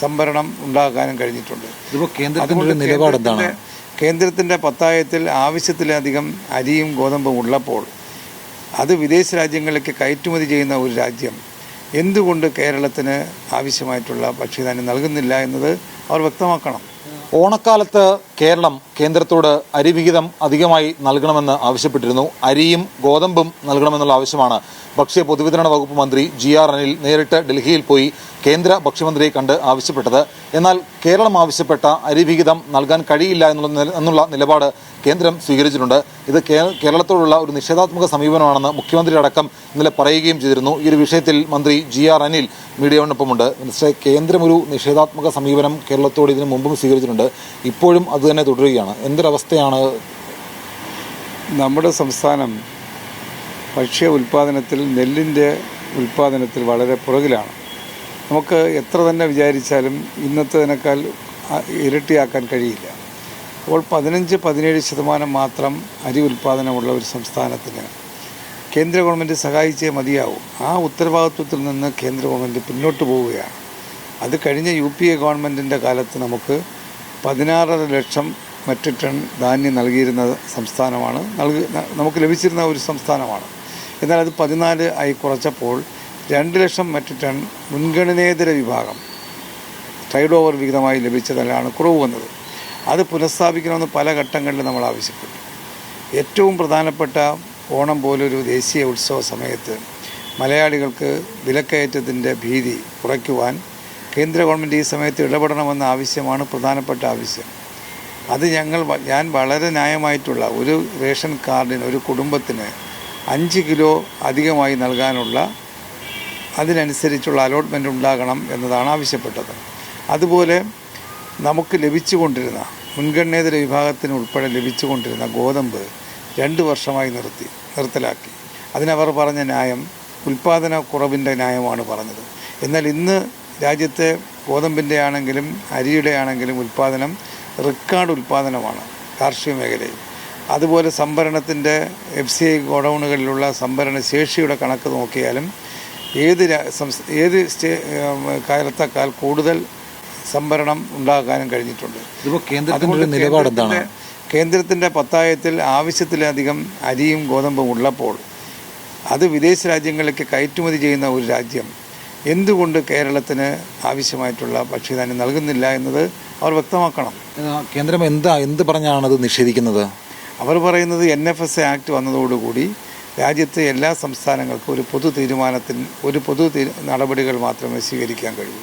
സംഭരണം ഉണ്ടാക്കാനും കഴിഞ്ഞിട്ടുണ്ട്. ഇതിപ്പോൾ കേന്ദ്രത്തിന്റെ നിലപാട് എന്താണ്? കേന്ദ്രത്തിന്റെ പത്തായത്തിൽ ആവശ്യത്തിലധികം അരിയും ഗോതമ്പും ഉള്ളപ്പോൾ അത് വിദേശ രാജ്യങ്ങളിലേക്ക് കയറ്റുമതി ചെയ്യുന്ന ഒരു രാജ്യം എന്തുകൊണ്ട് കേരളത്തിന് ആവശ്യമായിട്ടുള്ള ഭക്ഷ്യധാന്യം നൽകുന്നില്ല എന്നത് അവർ വ്യക്തമാക്കണം. ഓണക്കാലത്ത് കേരളം കേന്ദ്രത്തോട് അരിവിഹിതം അധികമായി നൽകണമെന്ന് ആവശ്യപ്പെട്ടിരുന്നു. അരിയും ഗോതമ്പും നൽകണമെന്നുള്ള ആവശ്യമാണ്. ഭക്ഷ്യ പൊതുവിതരണ വകുപ്പ് മന്ത്രി ജി ആർ അനിൽ നേരിട്ട് ഡൽഹിയിൽ പോയി കേന്ദ്ര ഭക്ഷ്യമന്ത്രിയെ കണ്ട് ആവശ്യപ്പെട്ടത്. എന്നാൽ കേരളം ആവശ്യപ്പെട്ട അരിവിഹിതം നൽകാൻ കഴിയില്ല എന്നുള്ള എന്നുള്ള നിലപാട് കേന്ദ്രം സ്വീകരിച്ചിട്ടുണ്ട്. ഇത് കേരളത്തോടുള്ള ഒരു നിഷേധാത്മക സമീപനമാണെന്ന് മുഖ്യമന്ത്രി അടക്കം ഇന്നലെ പറയുകയും ചെയ്തിരുന്നു. ഈ ഒരു വിഷയത്തിൽ മന്ത്രി ജി ആർ അനിൽ മീഡിയയോടൊപ്പമുണ്ട്. പക്ഷേ കേന്ദ്രം ഒരു നിഷേധാത്മക സമീപനം കേരളത്തോട് ഇതിനു മുമ്പും സ്വീകരിച്ചിട്ടുണ്ട്. ഇപ്പോഴും അത് തന്നെ തുടരുകയാണ്. എന്തൊരവസ്ഥയാണ്? നമ്മുടെ സംസ്ഥാനം ഭക്ഷ്യ ഉൽപ്പാദനത്തിൽ നെല്ലിന്റെ ഉൽപ്പാദനത്തിൽ വളരെ പുറകിലാണ്. നമുക്ക് എത്ര തന്നെ വിചാരിച്ചാലും ഇന്നത്തേതിനേക്കാൾ ഇരട്ടിയാക്കാൻ കഴിയില്ല. അപ്പോൾ പതിനഞ്ച് പതിനേഴ് ശതമാനം മാത്രം അരി ഉൽപ്പാദനമുള്ള ഒരു സംസ്ഥാനത്തിന് കേന്ദ്ര ഗവൺമെന്റ് സഹായിച്ചേ മതിയാവും. ആ ഉത്തരവാദിത്വത്തിൽ നിന്ന് കേന്ദ്ര ഗവൺമെന്റ് പിന്നോട്ട് പോവുകയാണ്. അത് കഴിഞ്ഞ യു പി എ ഗവൺമെന്റിന്റെ കാലത്ത് നമുക്ക് പതിനാറര ലക്ഷം മെട്രിക് ടൺ ധാന്യം നൽകിയിരുന്ന സംസ്ഥാനമാണ് നൽകി നമുക്ക് ലഭിച്ചിരുന്ന ഒരു സംസ്ഥാനമാണ്. എന്നാൽ അത് പതിനാല് ആയി കുറച്ചപ്പോൾ രണ്ട് ലക്ഷം മെട്രിക് ടൺ മുൻഗണനേതര വിഭാഗം ട്രൈഡ് ഓവർ വിഹിതമായി ലഭിച്ചതിലാണ് കുറവ് വന്നത്. അത് പുനഃസ്ഥാപിക്കണമെന്ന് പല ഘട്ടങ്ങളിൽ നമ്മൾ ആവശ്യപ്പെട്ടു. ഏറ്റവും പ്രധാനപ്പെട്ട ഓണം പോലൊരു ദേശീയ ഉത്സവ സമയത്ത് മലയാളികൾക്ക് വിലക്കയറ്റത്തിന്റെ ഭീതി കുറയ്ക്കുവാൻ കേന്ദ്ര ഗവൺമെന്റ് ഈ സമയത്ത് ഇടപെടണമെന്ന ആവശ്യമാണ് പ്രധാനപ്പെട്ട ആവശ്യം. അത് ഞങ്ങൾ ഞാൻ വളരെ ന്യായമായിട്ടുള്ള ഒരു റേഷൻ കാർഡിന് ഒരു കുടുംബത്തിന് അഞ്ച് കിലോ അധികമായി നൽകാനുള്ള അതിനനുസരിച്ചുള്ള അലോട്ട്മെന്റ് ഉണ്ടാകണം എന്നതാണ് ആവശ്യപ്പെട്ടത്. അതുപോലെ നമുക്ക് ലഭിച്ചുകൊണ്ടിരുന്ന മുൻഗണനേതര വിഭാഗത്തിന് ഉൾപ്പെടെ ലഭിച്ചുകൊണ്ടിരുന്ന ഗോതമ്പ് രണ്ട് വർഷമായി നിർത്തി നിർത്തലാക്കി. അതിനവർ പറഞ്ഞ ന്യായം ഉൽപ്പാദന കുറവിന്റെ ന്യായമാണ് പറഞ്ഞത്. എന്നാൽ ഇന്ന് രാജ്യത്തെ ഗോതമ്പിന്റെ ആണെങ്കിലും അരിയുടെ ആണെങ്കിലും ഉൽപ്പാദനം റെക്കോർഡ് ഉൽപ്പാദനമാണ് കാർഷിക മേഖലയിൽ. അതുപോലെ സംഭരണത്തിന്റെ എഫ് സി ഐ ഗോഡൗണുകളിലുള്ള സംഭരണ ശേഷിയുടെ കണക്ക് നോക്കിയാലും ഏത് ഏത് സ്റ്റേ കാലത്തേക്കാൾ കൂടുതൽ സംഭരണം ഉണ്ടാക്കാനും കഴിഞ്ഞിട്ടുണ്ട്. ഇതിപ്പോൾ ഒരു നിലപാട് എന്താണ്? കേന്ദ്രത്തിന്റെ പത്തായത്തിൽ ആവശ്യത്തിലധികം അരിയും ഗോതമ്പും ഉള്ളപ്പോൾ അത് വിദേശ രാജ്യങ്ങളിലേക്ക് കയറ്റുമതി ചെയ്യുന്ന ഒരു രാജ്യം എന്തുകൊണ്ട് കേരളത്തിന് ആവശ്യമായിട്ടുള്ള ഭക്ഷ്യധാന്യം നൽകുന്നില്ല എന്നത് അവർ വ്യക്തമാക്കണം. കേന്ദ്രം എന്താ എന്ത് പറഞ്ഞാണ് അത് നിഷേധിക്കുന്നത്? അവർ പറയുന്നത് N F S A act വന്നതോടുകൂടി രാജ്യത്തെ എല്ലാ സംസ്ഥാനങ്ങൾക്കും ഒരു പൊതു തീരുമാനത്തിന് ഒരു പൊതു നടപടികൾ മാത്രമേ സ്വീകരിക്കാൻ കഴിയൂ.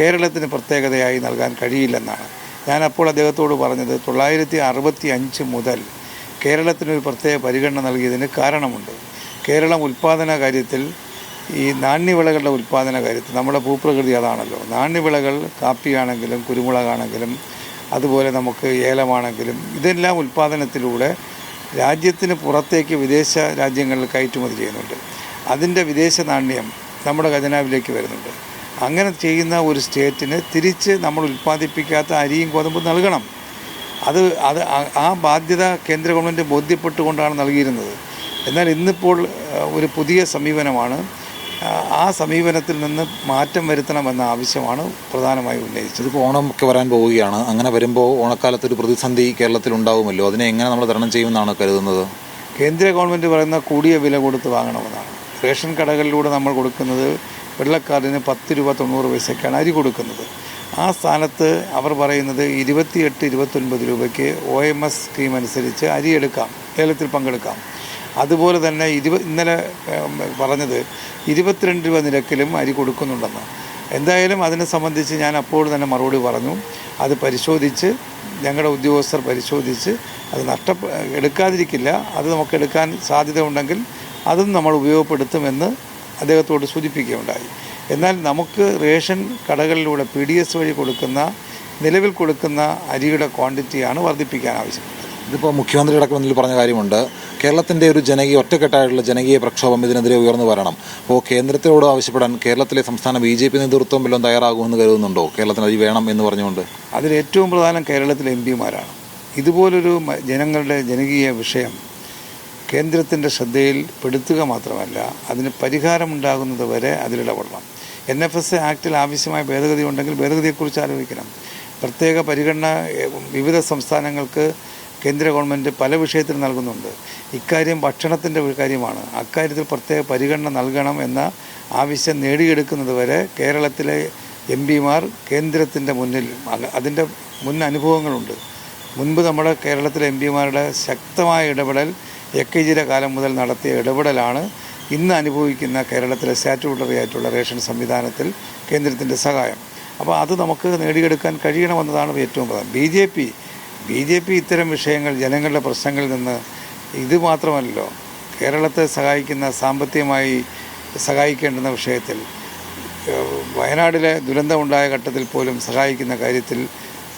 കേരളത്തിന് പ്രത്യേകതയായി നൽകാൻ കഴിയില്ലെന്നാണ്. ഞാൻ അപ്പോൾ അദ്ദേഹത്തോട് പറഞ്ഞത് തൊള്ളായിരത്തി അറുപത്തി അഞ്ച് മുതൽ കേരളത്തിനൊരു പ്രത്യേക പരിഗണന നൽകിയതിന് കാരണമുണ്ട്. കേരളം ഉൽപ്പാദന കാര്യത്തിൽ ഈ നാണ്യവിളകളുടെ ഉൽപ്പാദന കാര്യത്തിൽ നമ്മുടെ ഭൂപ്രകൃതി അതാണല്ലോ. നാണ്യവിളകൾ കാപ്പിയാണെങ്കിലും കുരുമുളകാണെങ്കിലും അതുപോലെ നമുക്ക് ഏലമാണെങ്കിലും ഇതെല്ലാം ഉൽപ്പാദനത്തിലൂടെ രാജ്യത്തിന് പുറത്തേക്ക് വിദേശ രാജ്യങ്ങളിൽ കയറ്റുമതി ചെയ്യുന്നുണ്ട്. അതിന്റെ വിദേശ നാണ്യം നമ്മുടെ ഖജനാവിലേക്ക് വരുന്നുണ്ട്. അങ്ങനെ ചെയ്യുന്ന ഒരു സ്റ്റേറ്റിന് തിരിച്ച് നമ്മൾ ഉൽപ്പാദിപ്പിക്കാത്ത അരിയും ഗോതമ്പും നൽകണം. അത് അത് ആ- ബാധ്യത കേന്ദ്ര ഗവൺമെന്റ് ബോധ്യപ്പെട്ടുകൊണ്ടാണ് നൽകിയിരുന്നത്. എന്നാൽ ഇന്നിപ്പോൾ ഒരു പുതിയ സമീപനമാണ്. ആ, സമീപനത്തിൽ നിന്ന് മാറ്റം വരുത്തണമെന്ന ആവശ്യമാണ് പ്രധാനമായി ഉന്നയിച്ചത്. ഇതിപ്പോൾ ഓണം ഒക്കെ വരാൻ പോവുകയാണ്. അങ്ങനെ വരുമ്പോൾ ഓണക്കാലത്ത് ഒരു പ്രതിസന്ധി കേരളത്തിൽ ഉണ്ടാവുമല്ലോ? അതിനെ എങ്ങനെ നമ്മൾ തരണം ചെയ്യുമെന്നാണ് കരുതുന്നത്? കേന്ദ്ര ഗവൺമെന്റ് പറയുന്ന കൂടിയ വില കൊടുത്ത് വാങ്ങണമെന്നാണ്. റേഷൻ കടകളിലൂടെ നമ്മൾ കൊടുക്കുന്നത് വെള്ളക്കാർഡിന് പത്ത് രൂപ തൊണ്ണൂറ് പൈസയ്ക്കാണ് അരി കൊടുക്കുന്നത്. ആ സ്ഥാനത്ത് അവർ പറയുന്നത് ഇരുപത്തിയെട്ട് ഇരുപത്തൊൻപത് രൂപയ്ക്ക് ഒ എം എസ് സ്കീം അനുസരിച്ച് അരി എടുക്കാം ലേലത്തിൽ പങ്കെടുക്കാം. അതുപോലെ തന്നെ ഇരുപ ഇന്നലെ പറഞ്ഞത് ഇരുപത്തിരണ്ട് രൂപ നിരക്കിലും അരി കൊടുക്കുന്നുണ്ടെന്ന്. എന്തായാലും അതിനെ സംബന്ധിച്ച് ഞാൻ അപ്പോൾ തന്നെ മറുപടി പറഞ്ഞു. അത് പരിശോധിച്ച് ഞങ്ങളുടെ ഉദ്യോഗസ്ഥർ പരിശോധിച്ച് അത് നഷ്ട എടുക്കാതിരിക്കില്ല. അത് നമുക്ക് എടുക്കാൻ സാധ്യത ഉണ്ടെങ്കിൽ അതും നമ്മൾ ഉപയോഗപ്പെടുത്തുമെന്ന് അദ്ദേഹത്തോട് സൂചിപ്പിക്കുകയുണ്ടായി. എന്നാൽ നമുക്ക് റേഷൻ കടകളിലൂടെ പി ഡി എസ് വഴി കൊടുക്കുന്ന നിലവിൽ കൊടുക്കുന്ന അരിയുടെ ക്വാണ്ടിറ്റിയാണ് വർദ്ധിപ്പിക്കാൻ ആവശ്യപ്പെട്ടത്. ഇതിപ്പോൾ മുഖ്യമന്ത്രി അടക്കം ഇതിൽ പറഞ്ഞ കാര്യമുണ്ട്. കേരളത്തിന്റെ ഒരു ജനകീയ ഒറ്റക്കെട്ടായിട്ടുള്ള ജനകീയ പ്രക്ഷോഭം ഇതിനെതിരെ ഉയർന്നു വരണം. അപ്പോൾ കേന്ദ്രത്തിനോട് ആവശ്യപ്പെടാൻ കേരളത്തിലെ സംസ്ഥാന ബി ജെ പി നേതൃത്വം വല്ലതും തയ്യാറാകുമെന്ന് കരുതുന്നുണ്ടോ? കേരളത്തിന് അരി വേണം എന്ന് പറഞ്ഞുകൊണ്ട്. അതിൽ ഏറ്റവും പ്രധാനം കേരളത്തിലെ എം പിമാരാണ്. ഇതുപോലൊരു ജനങ്ങളുടെ ജനകീയ വിഷയം കേന്ദ്രത്തിന്റെ ശ്രദ്ധയിൽ പെടുത്തുക മാത്രമല്ല അതിന് പരിഹാരമുണ്ടാകുന്നത് വരെ അതിലിടപെടണം. എൻ എഫ് എസ് ആക്ടിൽ ആവശ്യമായ ഭേദഗതി ഉണ്ടെങ്കിൽ ഭേദഗതിയെക്കുറിച്ച് ആലോചിക്കണം. പ്രത്യേക പരിഗണന വിവിധ സംസ്ഥാനങ്ങൾക്ക് കേന്ദ്ര ഗവൺമെന്റ് പല വിഷയത്തിൽ നൽകുന്നുണ്ട്. ഇക്കാര്യം ഭക്ഷണത്തിന്റെ കാര്യമാണ്. അക്കാര്യത്തിൽ പ്രത്യേക പരിഗണന നൽകണം എന്ന ആവശ്യം നേടിയെടുക്കുന്നത് വരെ കേരളത്തിലെ എം പിമാർ കേന്ദ്രത്തിന്റെ മുന്നിൽ അതിന്റെ മുൻ അനുഭവങ്ങളുണ്ട്. മുൻപ് നമ്മുടെ കേരളത്തിലെ എം പിമാരുടെ ശക്തമായ ഇടപെടൽ എ കെ ജിയുടെ കാലം മുതൽ നടത്തിയ ഇടപെടലാണ് ഇന്ന് അനുഭവിക്കുന്ന കേരളത്തിലെ സ്റ്റാറ്റ്യൂട്ടറി ആയിട്ടുള്ള റേഷൻ സംവിധാനത്തിൽ കേന്ദ്രത്തിന്റെ സഹായം. അപ്പോൾ അത് നമുക്ക് നേടിയെടുക്കാൻ കഴിയണമെന്നതാണ് ഏറ്റവും പ്രധാനം. B J P B J P ഇത്തരം വിഷയങ്ങൾ ജനങ്ങളുടെ പ്രശ്നങ്ങളിൽ നിന്ന് ഇത് മാത്രമല്ലല്ലോ കേരളത്തെ സഹായിക്കുന്ന സാമ്പത്തികമായി സഹായിക്കേണ്ടുന്ന വിഷയത്തിൽ വയനാടിലെ ദുരന്തമുണ്ടായ ഘട്ടത്തിൽ പോലും സഹായിക്കുന്ന കാര്യത്തിൽ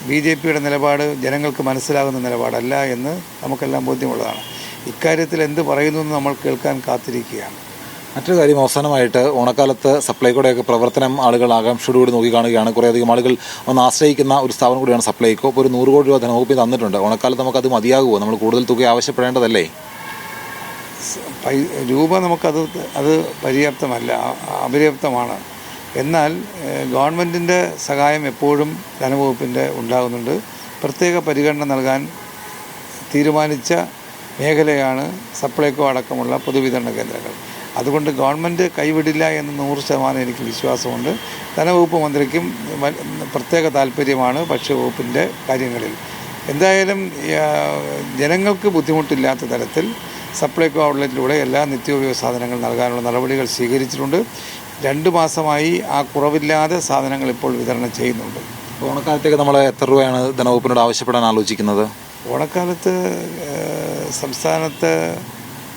ബി ജെ പിയുടെ നിലപാട് ജനങ്ങൾക്ക് മനസ്സിലാകുന്ന നിലപാടല്ല എന്ന് നമുക്കെല്ലാം ബോധ്യമുള്ളതാണ്. ഇക്കാര്യത്തിൽ എന്ത് പറയുന്നു എന്ന് നമ്മൾ കേൾക്കാൻ കാത്തിരിക്കുകയാണ്. മറ്റൊരു കാര്യം അവസാനമായിട്ട് ഓണക്കാലത്ത് സപ്ലൈകോയുടെയൊക്കെ പ്രവർത്തനം ആളുകൾ ആകാംക്ഷയോടുകൂടി നോക്കി കാണുകയാണ് കുറേയധികം ആളുകൾ ഒന്ന് ആശ്രയിക്കുന്ന ഒരു സ്ഥാപനം കൂടിയാണ് സപ്ലൈകോ. ഇപ്പോൾ ഒരു നൂറ് കോടി രൂപ ധനവകുപ്പിൽ തന്നിട്ടുണ്ട്. ഓണക്കാലത്ത് നമുക്ക് അത് മതിയാകുമോ? നമ്മൾ കൂടുതൽ തുക ആവശ്യപ്പെടേണ്ടതല്ലേ? രൂപ നമുക്കത് അത് പര്യാപ്തമല്ല അപര്യാപ്തമാണ്. എന്നാൽ ഗവൺമെന്റിന്റെ സഹായം എപ്പോഴും ധനവകുപ്പിന്റെ ഉണ്ടാകുന്നുണ്ട്. പ്രത്യേക പരിഗണന നൽകാൻ തീരുമാനിച്ച മേഖലയാണ് സപ്ലൈകോ അടക്കമുള്ള പൊതുവിതരണ കേന്ദ്രങ്ങൾ. അതുകൊണ്ട് ഗവൺമെന്റ് കൈവിടില്ല എന്ന് നൂറ് ശതമാനം എനിക്ക് വിശ്വാസമുണ്ട്. ധനവകുപ്പ് മന്ത്രിക്കും പ്രത്യേക താല്പര്യമാണ് ഭക്ഷ്യവകുപ്പിന്റെ കാര്യങ്ങളിൽ. എന്തായാലും ജനങ്ങൾക്ക് ബുദ്ധിമുട്ടില്ലാത്ത തരത്തിൽ സപ്ലൈകോ ഔട്ട്ലെറ്റിലൂടെ എല്ലാ നിത്യോപയോഗ സാധനങ്ങൾ നൽകാനുള്ള നടപടികൾ സ്വീകരിച്ചിട്ടുണ്ട്. രണ്ട് മാസമായി ആ കുറവില്ലാതെ സാധനങ്ങൾ ഇപ്പോൾ വിതരണം ചെയ്യുന്നുണ്ട്. ഓണക്കാലത്തേക്ക് നമ്മൾ എത്ര രൂപയാണ് ധനവകുപ്പിനോട് ആവശ്യപ്പെടാൻ ആലോചിക്കുന്നത്? ഓണക്കാലത്ത് സംസ്ഥാനത്ത്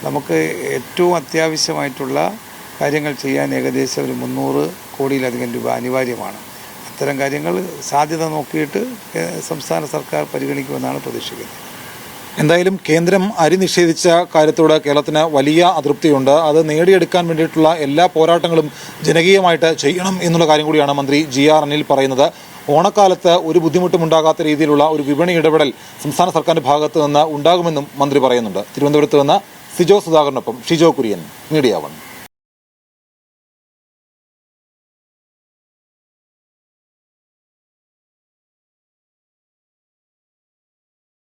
നമുക്ക് ഏറ്റവും അത്യാവശ്യമായിട്ടുള്ള കാര്യങ്ങൾ ചെയ്യാൻ ഏകദേശം ഒരു മുന്നൂറ് കോടിയിലധികം രൂപ അനിവാര്യമാണ്. അത്തരം കാര്യങ്ങൾ സാധ്യത നോക്കിയിട്ട് സംസ്ഥാന സർക്കാർ പരിഗണിക്കുമെന്നാണ് പ്രതീക്ഷിക്കുന്നത്. എന്തായാലും കേന്ദ്രം അരി നിഷേധിച്ച കാര്യത്തോട് കേരളത്തിന് വലിയ അതൃപ്തിയുണ്ട്. അത് നേടിയെടുക്കാൻ വേണ്ടിയിട്ടുള്ള എല്ലാ പോരാട്ടങ്ങളും ജനകീയമായിട്ട് ചെയ്യണം എന്നുള്ള കാര്യം കൂടിയാണ് മന്ത്രി ജി ആർ അനിൽ പറയുന്നത്. ഓണക്കാലത്ത് ഒരു ബുദ്ധിമുട്ടും ഉണ്ടാകാത്ത രീതിയിലുള്ള ഒരു വിപണി ഇടപെടൽ സംസ്ഥാന സർക്കാരിന്റെ ഭാഗത്ത് നിന്ന് ഉണ്ടാകുമെന്നും മന്ത്രി പറയുന്നുണ്ട്. തിരുവനന്തപുരത്ത് നിന്ന് സിജോ സുധാകരനൊപ്പം ഷിജോ കുര്യൻ മീഡിയ വൺ.